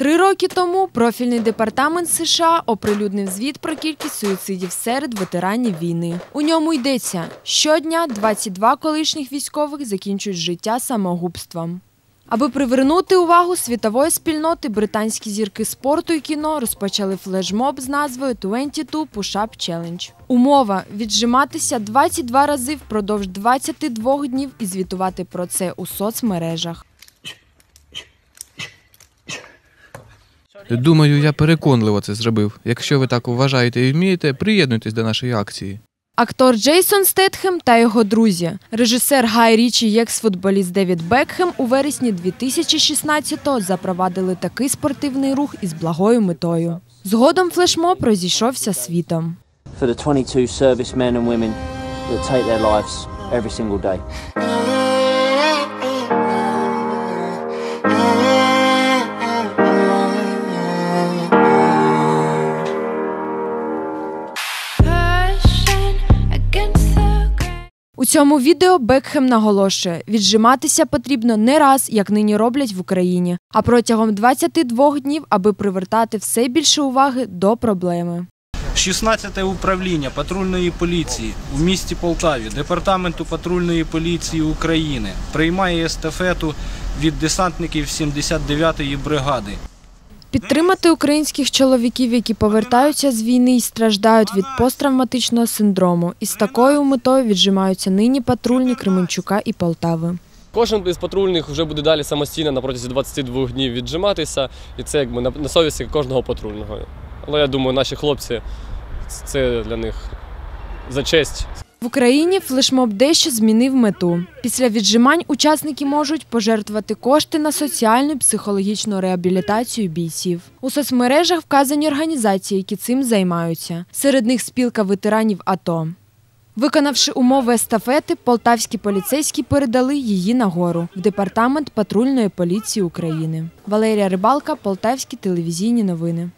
Три роки тому профільний департамент США оприлюднив звіт про кількість суїцидів серед ветеранів війни. У ньому йдеться: щодня 22 колишніх військових закінчують життя самогубством. Аби привернути увагу світової спільноти, британські зірки спорту і кіно розпочали флешмоб з назвою 22 Push-Up Challenge. Умова віджиматися 22 рази впродовж 22 днів і звітувати про це у соцмережах. Думаю, я переконливо це зробив. Якщо ви так вважаєте і вмієте, приєднуйтесь до нашої акції. Актор Джейсон Стетхем та його друзі, режисер Гай Річі і екс-футболіст Девід Бекхем у вересні 2016-го запровадили такий спортивний рух із благою метою. Згодом флешмоб розійшовся світом. for the 22 servicemen and women that take their lives every single day. Цьому відео Бекхем наголошує, віджиматися потрібно не раз, як нині роблять в Україні, а протягом 22 днів, аби привертати все більше уваги до проблеми. 16 управління патрульної поліції у місті Полтаві Департаменту патрульної поліції України приймає естафету від десантників 79-ї бригади. Підтримати українських чоловіків, які повертаються з війни і страждають від посттравматичного синдрому. І з такою метою віджимаються нині патрульні Кременчука і Полтави. Кожен із патрульних вже буде далі самостійно на протязі 22 днів віджиматися, і це якби на, совісті кожного патрульного. Але я думаю, наші хлопці це для них за честь. В Україні флешмоб дещо змінив мету. Після віджимань учасники можуть пожертвувати кошти на соціальну і психологічну реабілітацію бійців. У соцмережах вказані організації, які цим займаються. Серед них спілка ветеранів АТО. Виконавши умови естафети, полтавські поліцейські передали її нагору в департамент патрульної поліції України. Валерія Рибалка, Полтавські телевізійні новини.